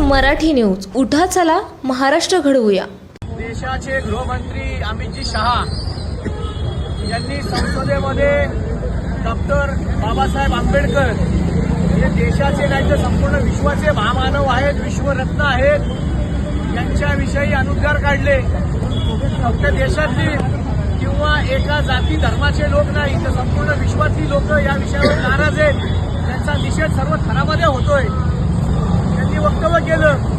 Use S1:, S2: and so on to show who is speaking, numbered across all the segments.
S1: Marathi news. उठा चला महाराष्ट्र घडवूया.
S2: देशाचे गृहमंत्री अमितजी शहा यांनी संसदेमध्ये डॉक्टर बाबासाहेब आंबेडकर हे देशाचे नाही तर संपूर्ण विश्वाचे महामानव आहेत विश्वरत्न आहेत यांच्याविषयी अनुद्गार काढले. फक्त देशातली किंवा एका जाती धर्माचे लोक नाही तर संपूर्ण विश्वातली लोक या विषयावर नाराज आहेत. त्यांचा निषेध सर्व थरामध्ये होतोय. केलं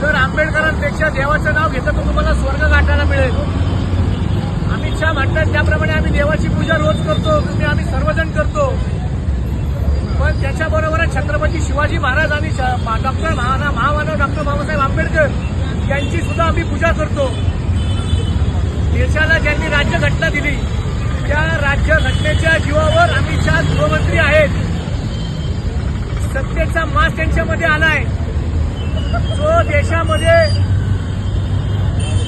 S2: जर आंबेडकरांपेक्षा देवाचं नाव घेतलं तर तुम्हाला स्वर्ग गाठायला मिळेल. अमित शहा म्हणतात त्याप्रमाणे आम्ही देवाची पूजा रोज करतो तुम्ही आम्ही सर्वजण करतो. पण त्याच्याबरोबरच छत्रपती शिवाजी महाराज आणि डॉक्टर महामानव डॉक्टर बाबासाहेब आंबेडकर यांची सुद्धा आम्ही पूजा करतो. देशाला ज्यांनी राज्यघटना दिली त्या राज्यघटनेच्या जीवावर अमित शहा गृहमंत्री आहेत. सत्तेचा मास त्यांच्यामध्ये आलाय. जो देशामध्ये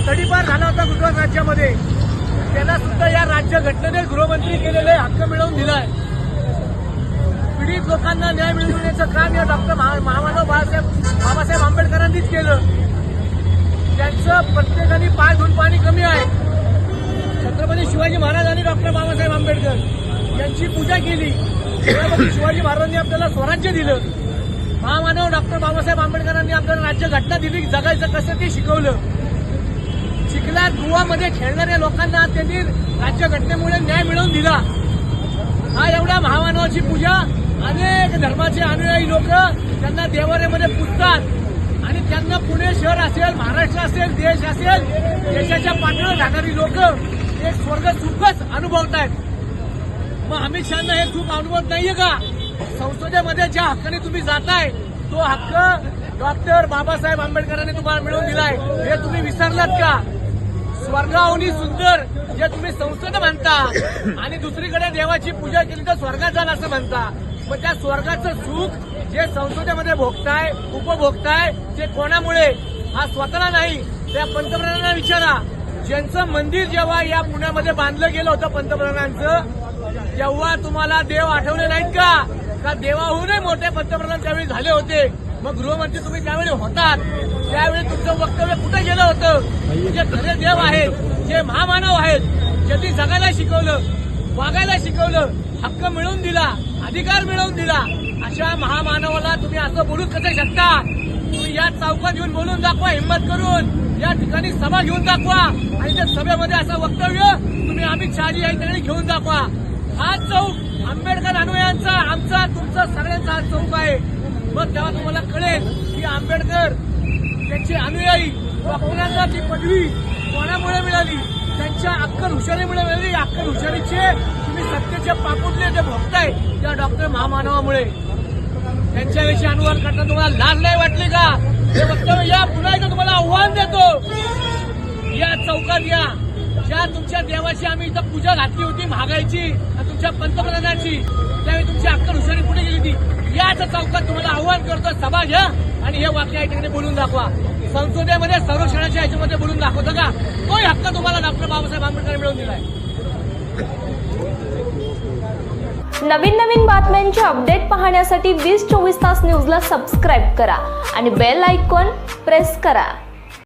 S2: तडीपार झाला होता गुजरात राज्यामध्ये. त्यांना सुद्धा या राज्य घटनेने गृहमंत्री केलेले हक्क मिळवून दिलाय. पीडित लोकांना न्याय मिळवून देण्याचं काम या डॉक्टर महामानव बाळासाहेब बाबासाहेब आंबेडकरांनीच केलं. त्यांचं प्रत्येकाने पाय धुवून पाणी कमी आहे. छत्रपती शिवाजी महाराज आणि डॉक्टर बाबासाहेब आंबेडकर यांची पूजा केली. छत्रपती शिवाजी महाराजांनी आपल्याला स्वराज्य दिलं. महामानव डॉक्टर बाबासाहेब आंबेडकरांनी आपल्याला राज्य घटना दिली जगायचं कसं ते शिकवलं. चिखलात गुवामध्ये खेळणाऱ्या लोकांना त्यांनी राज्य घटनेमुळे न्याय मिळवून दिला. हा एवढ्या महामानवाची पूजा अनेक धर्माचे अनुयायी लोक त्यांना देवाऱ्यामध्ये पुजतात. आणि त्यांना पुणे शहर असेल महाराष्ट्र असेल देश असेल देशाच्या पाठीवर राहणारी लोक हे स्वर्ग सुखच अनुभवत आहेत मग अमित शहाना हे सुख अनुभवत नाहीये का? संसदेमध्ये ज्या हक्काने तुम्ही जाताय तो हक्क डॉक्टर बाबासाहेब आंबेडकरांनी तुम्हाला मिळवून दिलाय. हे तुम्ही विसरलात का? स्वर्गाहूनही सुंदर जे तुम्ही संसद म्हणता आणि दुसरीकडे देवाची पूजा केली तर स्वर्गात जाल असं म्हणता. पण त्या स्वर्गाचं सुख जे संसदेमध्ये भोगताय उपभोगताय ते कोणामुळे? हा स्वतःला नाही त्या पंतप्रधानांना विचारा. ज्यांचं मंदिर जेव्हा या पुण्यामध्ये बांधलं गेलं होतं पंतप्रधानांचं तेव्हा तुम्हाला देव आठवले नाहीत का? का देवाहूनही मोठे पंतप्रधान त्यावेळी झाले होते मग गृहमंत्री तुम्ही त्यावेळी होतात त्यावेळी तुमचं वक्तव्य कुठे गेलं होतं? जे खरे देव आहेत जे महामानव आहेत ज्यांनी जगायला शिकवलं वागायला शिकवलं हक्क मिळवून दिला अधिकार मिळवून दिला अशा महामानवाला तुम्ही असं बोलू कसं शकता? तुम्ही या चौकात येऊन बोलून दाखवा हिंमत करून. या ठिकाणी सभा घेऊन दाखवा. आणि त्या सभेमध्ये असं वक्तव्य तुम्ही अमित शहाजी या ठिकाणी घेऊन दाखवा. हा चौक आंबेडकर अनुयायांचा आमचा तुमचा सगळ्यांचा हा चौक आहे. मग तेव्हा तुम्हाला कळेल की आंबेडकर त्यांचे अनुयायी डॉक्टरांना ती पदवी कोणामुळे मिळाली? त्यांच्या अक्कल हुशारीमुळे मिळाली. अक्कल हुशारीचे तुम्ही सत्तेचे पापुटले जे भोगताय त्या डॉक्टर महामानवामुळे. त्यांच्याविषयी अनुवाद करताना तुम्हाला लाज नाही वाटली का? हे वक्तव्य या पुन्हा एकदा तुम्हाला आव्हान देतो. या चौकात या. ज्या तुमच्या देवाची आम्ही इथं पूजा घातली होती महागाईची तुमच्या पंतप्रधानाची त्यावेळी तुमची अक्कल हुशारी कुठे गेली होती? याच चौकात तुम्हाला आव्हान करतो सभा घ्या आणि हे वाक्य या ठिकाणी बोलून दाखवा. संसदेमध्ये संरक्षणाच्या ह्याच्यामध्ये बोलून दाखवतो का? तोही हक्क तुम्हाला डॉक्टर बाबासाहेब आंबेडकर मिळवून दिलाय.
S1: नवीन नवीन बातम्यांचे अपडेट पाहण्यासाठी वीस चोवीस तास न्यूजला सबस्क्राईब करा आणि बेल आयकॉन प्रेस करा.